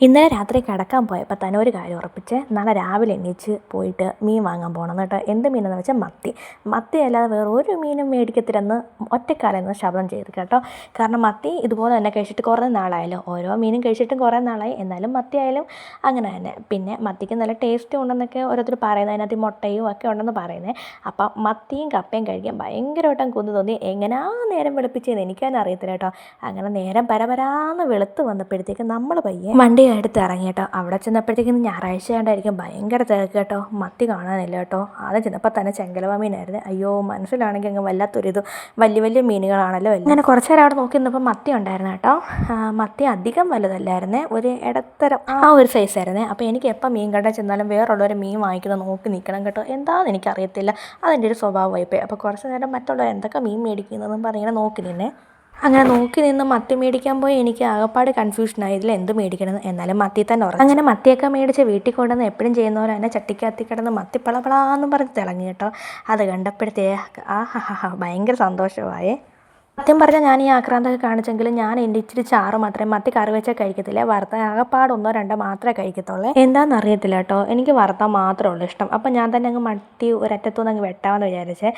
ഇന്നലെ രാത്രി കിടക്കാൻ പോയപ്പോൾ തന്നെ ഒരു കാര്യം ഉറപ്പിച്ച് നാളെ രാവിലെ എണീച്ച് പോയിട്ട് മീൻ വാങ്ങാൻ പോകണം കേട്ടോ. എന്ത് മീനെന്ന് വെച്ചാൽ മത്തി. മത്തി അല്ലാതെ വേറെ ഒരു മീനും മേടിക്കത്തില്ലെന്ന് ഒറ്റക്കാലെന്ന് ശബ്ദം ചെയ്തു കേട്ടോ. കാരണം മത്തി ഇതുപോലെ തന്നെ കഴിച്ചിട്ട് കുറേ നാളായാലും ഓരോ മീനും കഴിച്ചിട്ടും കുറേ നാളായി. എന്നാലും മത്തി ആയാലും അങ്ങനെ തന്നെ. പിന്നെ മത്തിക്ക് നല്ല ടേസ്റ്റ് ഉണ്ടെന്നൊക്കെ ഓരോരുത്തർ പറയുന്നത് അതിനകത്ത് മുട്ടയും ഒക്കെ ഉണ്ടെന്ന് പറയുന്നത് അപ്പം മത്തിയും കപ്പയും കഴിക്കാൻ ഭയങ്കരമായിട്ടും കുന്നു തോന്നി. എങ്ങനെയാ നേരം വെളുപ്പിച്ചതെന്ന് എനിക്കതിനറിയത്തില്ല കേട്ടോ. അങ്ങനെ നേരം പരപരാന്ന് വെളുത്ത് വന്നപ്പോഴത്തേക്ക് നമ്മൾ പയ്യെ വണ്ടി എടുത്ത് ഇറങ്ങി കേട്ടോ. അവിടെ ചെന്നപ്പോഴത്തേക്കും ഞായറാഴ്ച ആണ്ടായിരിക്കും ഭയങ്കര തിരക്ക് കേട്ടോ. മത്തി കാണാനില്ല കേട്ടോ. ആദ്യം ചെന്നപ്പോൾ തന്നെ ചെങ്കലവാമീനായിരുന്നു. അയ്യോ മനസ്സിലാണെങ്കിൽ അങ്ങ് വല്ലാത്തൊരിത്. വലിയ വലിയ മീനുകളാണല്ലോ അങ്ങനെ കുറച്ച് നേരം അവിടെ നോക്കി നിന്നപ്പോൾ മത്തി ഉണ്ടായിരുന്നു കേട്ടോ. മത്തി അധികം വലുതല്ലായിരുന്നേ. ഒരു ഇടത്തരം ആ ഒരു സൈസ് ആയിരുന്നേ. അപ്പോൾ എനിക്ക് എപ്പോൾ മീൻ കണ്ടാൽ ചെന്നാലും വേറുള്ളവരെ മീൻ വാങ്ങിക്കുന്നത് നോക്കി നിൽക്കണം കേട്ടോ. എന്താണെന്ന് എനിക്കറിയത്തില്ല. അതെന്റെ ഒരു സ്വഭാവമായിപ്പോയി അപ്പോൾ കുറച്ച് നേരം മറ്റുള്ളവർ എന്തൊക്കെ മീൻ മേടിക്കുന്നതെന്നും പറഞ്ഞാൽ നോക്കി നിന്നേ. അങ്ങനെ നോക്കി നിന്ന് മത്തി മേടിക്കാൻ പോയി എനിക്ക് ആകപ്പാട് കൺഫ്യൂഷനായി ഇതിൽ എന്ത് മേടിക്കണം? എന്നാലും മത്തി തന്നെ ഉറങ്ങും അങ്ങനെ മത്തിയൊക്കെ മേടിച്ച് വീട്ടിൽ കൊണ്ടുവന്ന് എപ്പോഴും ചെയ്യുന്നവർ എന്നെ ചട്ടിക്കകത്തി കിടന്ന് മത്തി എന്ന് പറഞ്ഞ് തിളങ്ങി കേട്ടോ. അത് കണ്ടപ്പോഴത്തേ ആ ഭയങ്കര സന്തോഷമായേ. സത്യം പറഞ്ഞാൽ ഞാൻ ഈ ആക്രാന്തൊക്കെ കാണിച്ചെങ്കിലും ഞാൻ എന്റെ ഇച്ചിരി ചാറ് മാത്രമേ മത്തി കറി വെച്ചാൽ കഴിക്കത്തില്ല. വറുത്ത ആകപ്പാട് ഒന്നോ രണ്ടോ മാത്രമേ കഴിക്കത്തുള്ളൂ. എന്താണെന്ന് അറിയത്തില്ല കേട്ടോ. എനിക്ക് വറുത്ത മാത്രമേ ഉള്ളൂ ഇഷ്ടം. അപ്പം ഞാൻ തന്നെ അങ്ങ് മത്തി ഒരറ്റത്തുനിന്ന് അങ്ങ് വെട്ടാമെന്ന് വിചാരിച്ചേ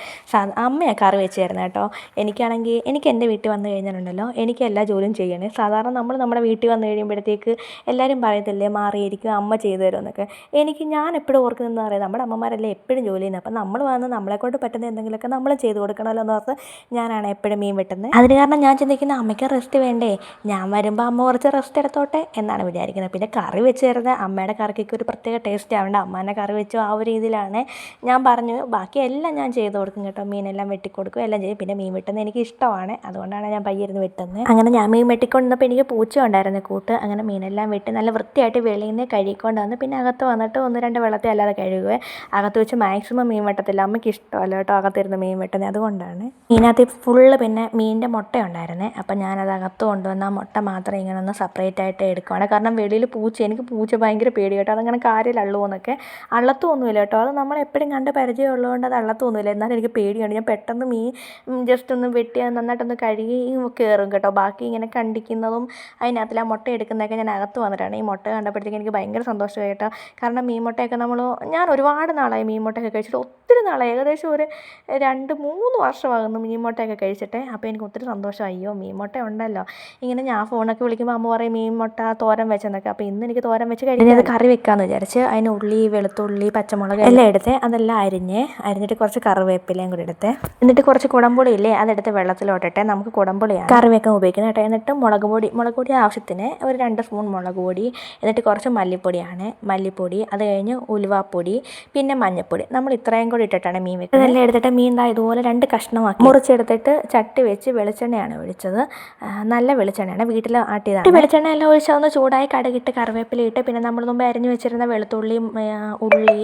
അമ്മയാണ് കറി വെച്ച് തരുന്നത് കേട്ടോ. എനിക്കാണെങ്കിൽ എനിക്ക് എന്റെ വീട്ടിൽ വന്നു കഴിഞ്ഞിട്ടുണ്ടല്ലോ. എനിക്ക് എല്ലാ ജോലിയും ചെയ്യണേ. സാധാരണ നമ്മൾ നമ്മുടെ വീട്ടിൽ വന്നു കഴിയുമ്പോഴത്തേക്ക് എല്ലാവരും പറയത്തില്ലേ മാറിയിരിക്കും അമ്മ ചെയ്തു തരുമെന്നൊക്കെ. എനിക്ക് ഞാൻ എപ്പോഴും ഓർക്കുന്നതെന്ന് പറയാം. നമ്മുടെ അമ്മമാരല്ലേ എപ്പോഴും ജോലി ചെയ്യുന്നത് അപ്പം നമ്മൾ വന്ന് നമ്മളെക്കൊണ്ട് പറ്റുന്ന എന്തെങ്കിലുമൊക്കെ നമ്മൾ ചെയ്തു കൊടുക്കണമല്ലോ എന്ന് ഓർത്ത് ഞാനാണ് എപ്പോഴും മീൻ വെട്ടുന്നത് അതിന് കാരണം ഞാൻ ചിന്തിക്കുന്ന അമ്മയ്ക്ക് റെസ്റ്റ് വേണ്ടേ? ഞാൻ വരുമ്പോൾ അമ്മ കുറച്ച് റെസ്റ്റ് എടുത്തോട്ടെ? എന്നാണ് വിചാരിക്കുന്നത്. പിന്നെ കറി വെച്ച് തരുന്നത് അമ്മയുടെ കറിക്കൊക്കെ ഒരു പ്രത്യേക ടേസ്റ്റ് ആവേണ്ട അമ്മേനെ കറി വെച്ചു ആ ഒരു രീതിയിലാണ് ഞാൻ പറഞ്ഞു. ബാക്കി എല്ലാം ഞാൻ ചെയ്ത് കൊടുക്കും കേട്ടോ. മീനെല്ലാം വെട്ടിക്കൊടുക്കും എല്ലാം ചെയ്യും. പിന്നെ മീൻ വെട്ടുന്നത് എനിക്ക് ഇഷ്ടമാണ്. അതുകൊണ്ടാണ് ഞാൻ പയ്യിരുന്ന് വെട്ടുന്നത്. അങ്ങനെ ഞാൻ മീൻ വെട്ടിക്കൊണ്ടിരുന്നപ്പോൾ എനിക്ക് പൂച്ച ഉണ്ടായിരുന്നു കൂട്ട്. അങ്ങനെ മീനെല്ലാം വെട്ടി നല്ല വൃത്തിയായിട്ട് വെളിയിൽ നിന്ന് കഴുകിക്കൊണ്ട് വന്ന് പിന്നെ അകത്ത് വന്നിട്ട് ഒന്ന് രണ്ട് വെള്ളത്തിൽ അല്ലാതെ കഴുകുക അകത്ത് വെച്ച് മാക്സിമം മീൻ വെട്ടത്തില്ല. അമ്മയ്ക്ക് ഇഷ്ടമല്ല കേട്ടോ അകത്തിരുന്ന് മീൻ വെട്ടുന്നത്. അതുകൊണ്ടാണ്. മീനകത്ത് ഫുള്ള് പിന്നെ മീനിന്റെ മുട്ട ഉണ്ടായിരുന്നേ അപ്പം ഞാനത് അകത്ത് കൊണ്ടുവന്ന് ആ മുട്ട മാത്രം ഇങ്ങനെ ഒന്ന് സെപ്പറേറ്റ് ആയിട്ട് എടുക്കുവാണ്. കാരണം വെളിയിൽ പൂച്ച എനിക്ക് പൂച്ച ഭയങ്കര പേടി കേട്ടോ. അതങ്ങനെ കാര്യം അള്ളത്തും അള്ളത്തൊന്നുമില്ല കേട്ടോ. അത് നമ്മൾ എപ്പോഴും കണ്ട് പരിചയമുള്ളതുകൊണ്ട് അത് അള്ളത്തൊന്നുമില്ല. എന്നാലും എനിക്ക് പേടിയാണ് ഞാൻ പെട്ടെന്ന് മീൻ ജസ്റ്റ് ഒന്ന് വെട്ടി നന്നായിട്ടൊന്ന് കഴുകി കയറും കേട്ടോ. ബാക്കി ഇങ്ങനെ കണ്ടിക്കുന്നതും അതിനകത്തിൽ ആ മുട്ട എടുക്കുന്നതൊക്കെ ഞാൻ അകത്ത് വന്നിട്ടാണ്. ഈ മുട്ട കണ്ടപ്പോഴത്തേക്ക് എനിക്ക് ഭയങ്കര സന്തോഷമായി കേട്ടോ. കാരണം മീൻ മുട്ടയൊക്കെ നമ്മൾ ഞാൻ ഒരുപാട് നാളായി മീൻ മുട്ടയൊക്കെ കഴിച്ചിട്ട് ഒത്തിരി നാളായി. ഏകദേശം ഒരു രണ്ട് മൂന്ന് വർഷമാകുന്നു മീൻ മുട്ടയൊക്കെ കഴിച്ചിട്ട്. അപ്പോൾ എനിക്ക് ഒത്തിരി സന്തോഷം. അയ്യോ മീൻ മുട്ട ഉണ്ടല്ലോ. ഇങ്ങനെ ഞാൻ ഫോണൊക്കെ വിളിക്കുമ്പോൾ അമ്മ പറയും മീൻ മുട്ട തോരൻ വെച്ചെന്നൊക്കെ അപ്പോൾ ഇന്ന് എനിക്ക് തോരൻ വെച്ച് കഴിഞ്ഞാൽ അത് കറി വെക്കാമെന്ന് വിചാരിച്ച് അതിന് ഉള്ളി വെളുത്തുള്ളി പച്ചമുളക് എല്ലാം എടുത്ത് അതെല്ലാം അരിഞ്ഞ് അരിഞ്ഞിട്ട് കുറച്ച് കറിവേപ്പിലയും കൂടി എടുത്ത് എന്നിട്ട് കുറച്ച് കുടംപുളി ഇല്ലേ? അതെടുത്ത് വെള്ളത്തിലോട്ടിട്ട് നമുക്ക് കുടംപുളിയാണ്. കറി വെക്കാൻ ഉപയോഗിക്കുന്നത് കേട്ടോ. എന്നിട്ട് മുളക് പൊടി മുളക് പൊടി ആവശ്യത്തിന് ഒരു രണ്ട് സ്പൂൺ മുളക് പൊടി എന്നിട്ട് കുറച്ച് മല്ലിപ്പൊടിയാണ്. മല്ലിപ്പൊടി അത് കഴിഞ്ഞ് ഉലുവാപ്പൊടി പിന്നെ മഞ്ഞൾപ്പൊടി നമ്മൾ ഇത്രയും കൂടി ഇട്ടിട്ടാണ് മീൻ വെക്കുന്നത്. ഇതെല്ലാം എടുത്തിട്ട് മീൻ ദാ ഇതുപോലെ രണ്ട് കഷ്ണമാക്കി മുറിച്ചെടുത്തിട്ട് ചട്ടി വെച്ച് വെളിച്ചെണ്ണയാണ് ഒഴിച്ചത്. നല്ല വെളിച്ചെണ്ണയാണ്. വീട്ടിൽ ആട്ടിയതാണ്. വെളിച്ചെണ്ണ എല്ലാം ഒഴിച്ചതൊന്ന് ചൂടായി കടുകിട്ട് കറിവേപ്പിലയിട്ട് പിന്നെ നമ്മൾ മുമ്പ് അരിഞ്ഞു വെച്ചിരുന്ന വെളുത്തുള്ളി ഉള്ളി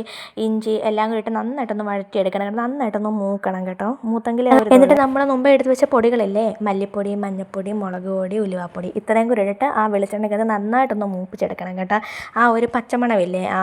ഇഞ്ചി എല്ലാം കൂടി ഇട്ട് നന്നായിട്ടൊന്ന് വഴറ്റിയെടുക്കണം കേട്ടോ. നന്നായിട്ടൊന്ന് മൂക്കണം കേട്ടോ. മൂത്തെങ്കിൽ എന്നിട്ട് നമ്മൾ മുമ്പ് എടുത്ത് വെച്ച പൊടികളില്ലേ? മല്ലിപ്പൊടി മഞ്ഞൾപ്പൊടി മുളക് പൊടി ഉലുവാപ്പൊടി ഇത്രയും കൂടി ഇട്ടിട്ട് ആ വെളിച്ചെണ്ണയ്ക്കത് നന്നായിട്ടൊന്ന് മൂപ്പിച്ചെടുക്കണം കേട്ടോ. ആ ഒരു പച്ചമണവില്ലേ? ആ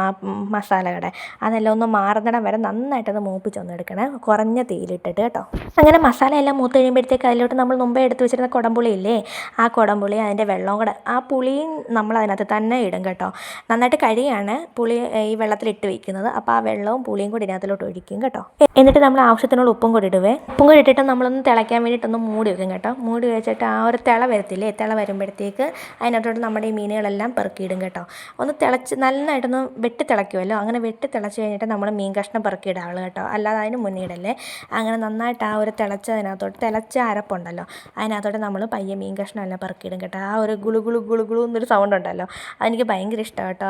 മസാലകടെ. മസാലയുടെ അതെല്ലാം ഒന്ന് മാറുന്നിടം വരെ നന്നായിട്ടത് മൂപ്പിച്ചൊന്ന് എടുക്കണേ. കുറഞ്ഞ തീയിലിട്ടിട്ട് കേട്ടോ. അങ്ങനെ മസാല എല്ലാം മൂത്ത് കഴിയുമ്പോഴത്തേക്ക് അതിലോട്ട് നമ്മൾ മുമ്പേ എടുത്തു വെച്ചിരുന്ന കുടംപുളി ഇല്ലേ? ആ കുടംപുളി അതിന്റെ വെള്ളവും കൂടെ ആ പുളിയും നമ്മൾ അതിനകത്ത് തന്നെ ഇടും കേട്ടോ. നന്നായിട്ട് കഴിയാണ് പുളി ഈ ഈ വെള്ളത്തിലിട്ട് വെക്കുന്നത്. അപ്പോൾ ആ വെള്ളവും പുളിയും കൂടി ഇതിനകത്തിലോട്ട് ഒഴിക്കും കേട്ടോ. എന്നിട്ട് നമ്മൾ ആവശ്യത്തിനുള്ള ഉപ്പും കൂടി ഇടുവേ. ഉപ്പും കൂടി ഇട്ടിട്ട് നമ്മളൊന്ന് തിളയ്ക്കാൻ വേണ്ടിയിട്ടൊന്ന് മൂടി വെക്കും കേട്ടോ. മൂടി വെച്ചിട്ട് ആ ഒരു തിള വരത്തില്ലേ? തിള വരുമ്പോഴത്തേക്ക് അതിനകത്തോട്ട് നമ്മുടെ ഈ മീനുകളെല്ലാം പെറുക്കിയിടും കേട്ടോ. ഒന്ന് തിളച്ച് നന്നായിട്ടൊന്ന് വെട്ടി തിളയ്ക്കുമല്ലോ? അങ്ങനെ വെട്ടി തിളച്ച് കഴിഞ്ഞിട്ട് നമ്മൾ മീൻ കഷ്ണം പെറുക്കിയിടാവുള്ളൂ കേട്ടോ. അല്ലാതെ അതിന് മുന്നേ ഇടല്ലേ? അങ്ങനെ നന്നായിട്ട് ആ ഒരു തിളച്ചതിനകത്തോട്ട് തിളച്ച അരപ്പുണ്ടല്ലോ അതിനകത്തോട്ട് നമ്മൾ പയ്യെ മീൻ കഷ്ണം എല്ലാം പെറുക്കിയിടും കേട്ടോ. ആ ഒരു ഗുളു ഗുളു ഗുളു ഗുളു എന്നൊരു സൗണ്ട് ഉണ്ടല്ലോ. അതെനിക്ക് ഭയങ്കര ഇഷ്ടമാണ് കേട്ടോ.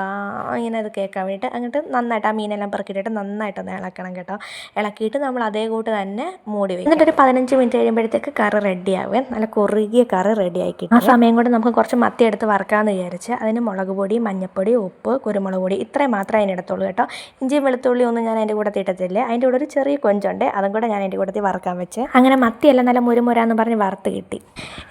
ഇങ്ങനെ അത് കേൾക്കാൻ വേണ്ടിയിട്ട് അങ്ങോട്ട് നന്നായിട്ട് ആ മീനെല്ലാം പെറുക്കിയിട്ടിട്ട് നന്നായിട്ടൊന്ന് ഇളക്കണം കേട്ടോ. ഇളക്കിയിട്ട് നമ്മൾ അതേ കൂട്ട് തന്നെ മൂടി വയ്ക്കും. എന്നിട്ടൊരു പതിനഞ്ച് മിനിറ്റ് കഴിയുമ്പോഴത്തേക്ക് കറി റെഡി ആവുകയും നല്ല കുറുകിയ കറി റെഡി ആക്കി ആ സമയം കൊണ്ട് നമുക്ക് കുറച്ച് മത്തി എടുത്ത് വറക്കാമെന്ന് വിചാരിച്ച് അതിന് മുളക് പൊടി മഞ്ഞൾപ്പൊടി ഉപ്പ് കുരുമുളക് പൊടി ഇത്രയും മാത്രമേ അതിനെടുത്തുള്ളൂ കേട്ടോ. ഇഞ്ചിയും വെളുത്തുള്ളി ഒന്നും ഞാൻ അതിന്റെ കൂടെ ഇട്ടത്തില്ല അതിന്റെ കൂടെ ഒരു ചെറിയ കൊഞ്ചുണ്ട്. അതും കൂടെ ഞാൻ അതിന്റെ കൂടെ വറക്കാൻ വെച്ച്. അങ്ങനെ മത്തിയെല്ലാം നല്ല മുരുമുര തരാമെന്ന് പറഞ്ഞ് വറുത്ത് കിട്ടി.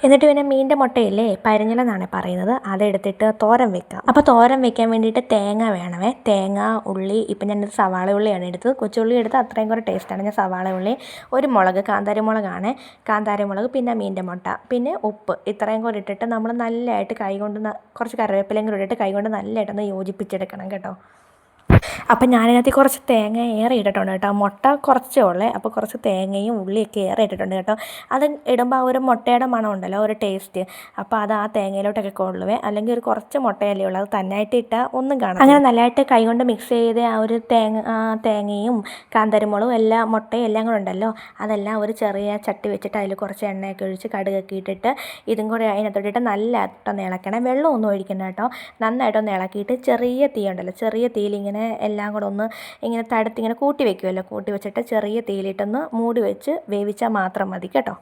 എന്നിട്ട് പിന്നെ മീന്റെ മുട്ടയില്ലേ? പരിഞ്ഞലെന്നാണ് പറയുന്നത്. അതെടുത്തിട്ട് തോരൻ വെക്കാം. അപ്പോൾ തോരൻ വെക്കാൻ വേണ്ടിയിട്ട് തേങ്ങ വേണമേ. തേങ്ങ ഉള്ളി ഇപ്പം ഞാനത് സവാള ഉള്ളിയാണ് എടുത്തത്. കൊച്ചുള്ളി എടുത്ത് അത്രയും കൂടെ ടേസ്റ്റാണ് ഞാൻ സവാള ഉള്ളി ഒരു മുളക് കാന്താരി മുളകാണ്. കാന്താരി മുളക് പിന്നെ മീന്റെ മുട്ട പിന്നെ ഉപ്പ്. ഇത്രയും കൂടെ ഇട്ടിട്ട് നമ്മൾ നല്ലതായിട്ട് കൈകൊണ്ട് കുറച്ച് കറിവേപ്പിലയും കൂടെ ഇട്ടിട്ട് കൈകൊണ്ട് നല്ലതായിട്ടൊന്ന് യോജിപ്പിച്ചെടുക്കണം കേട്ടോ. അപ്പം ഞാനതിനകത്ത് കുറച്ച് തേങ്ങ ഏറെ ഇട്ടിട്ടുണ്ട് കേട്ടോ. മുട്ട കുറച്ചേ ഉള്ളേ. അപ്പോൾ കുറച്ച് തേങ്ങയും ഉള്ളിയൊക്കെ ഏറെ ഇട്ടിട്ടുണ്ട് കേട്ടോ. അത് ഇടുമ്പോൾ ആ ഒരു മുട്ടയുടെ മണം ഉണ്ടല്ലോ ഒരു ടേസ്റ്റ് അപ്പോൾ അത് ആ തേങ്ങയിലോട്ടൊക്കെ കൊള്ളുവേ. അല്ലെങ്കിൽ ഒരു കുറച്ച് മുട്ടയല്ലേ ഉള്ളൂ. അത് തന്നായിട്ട് ഇട്ടാൽ ഒന്നും കാണാം അങ്ങനെ നല്ലതായിട്ട് കൈകൊണ്ട് മിക്സ് ചെയ്ത് ആ ഒരു തേങ്ങ തേങ്ങയും കാന്തരിമുളകും എല്ലാം മുട്ടയും എല്ലാം കൂടെ ഉണ്ടല്ലോ. അതെല്ലാം ഒരു ചെറിയ ചട്ടി വെച്ചിട്ട് അതിൽ കുറച്ച് എണ്ണയൊക്കെ ഒഴിച്ച് കടുകൊക്കെ ഇട്ടിട്ട് ഇതും കൂടെ അതിനകത്തോട്ടിട്ട് നല്ല നല്ലതായിട്ടൊന്ന് ഇളക്കണം. വെള്ളമൊന്നും ഒഴിക്കണം കേട്ടോ. നന്നായിട്ടൊന്ന് ഇളക്കിയിട്ട് ചെറിയ തീ ഉണ്ടല്ലോ. ചെറിയ തീയിൽ ഇങ്ങനെ എല്ലാം കൂടെ ഒന്ന് ഇങ്ങനെ തടുത്ത് ഇങ്ങനെ കൂട്ടി വെക്കുമല്ലോ കൂട്ടി വെച്ചിട്ട് ചെറിയ തീയിലിട്ടൊന്ന് മൂടി വെച്ച് വേവിച്ചാൽ മാത്രം മതി കേട്ടോ.